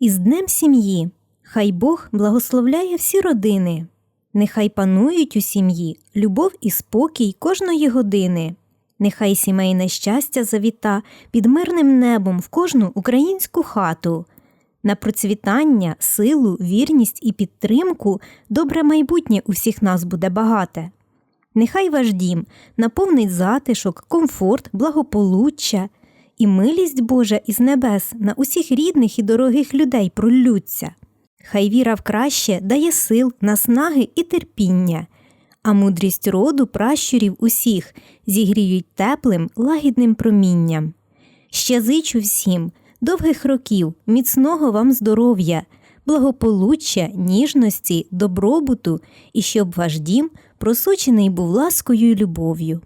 Із Днем сім'ї. Хай Бог благословляє всі родини. Нехай панують у сім'ї любов і спокій кожної години. Нехай сімейне щастя завіта під мирним небом в кожну українську хату. На процвітання, силу, вірність і підтримку добре майбутнє у всіх нас буде багате. Нехай ваш дім наповнить затишок, комфорт, благополуччя і милість Божа із небес на усіх рідних і дорогих людей проллються. Хай віра в краще дає сил, наснаги і терпіння, а мудрість роду пращурів усіх зігріють теплим, лагідним промінням. Ще зичу всім довгих років, міцного вам здоров'я, благополуччя, ніжності, добробуту і щоб ваш дім просочений був ласкою й любов'ю.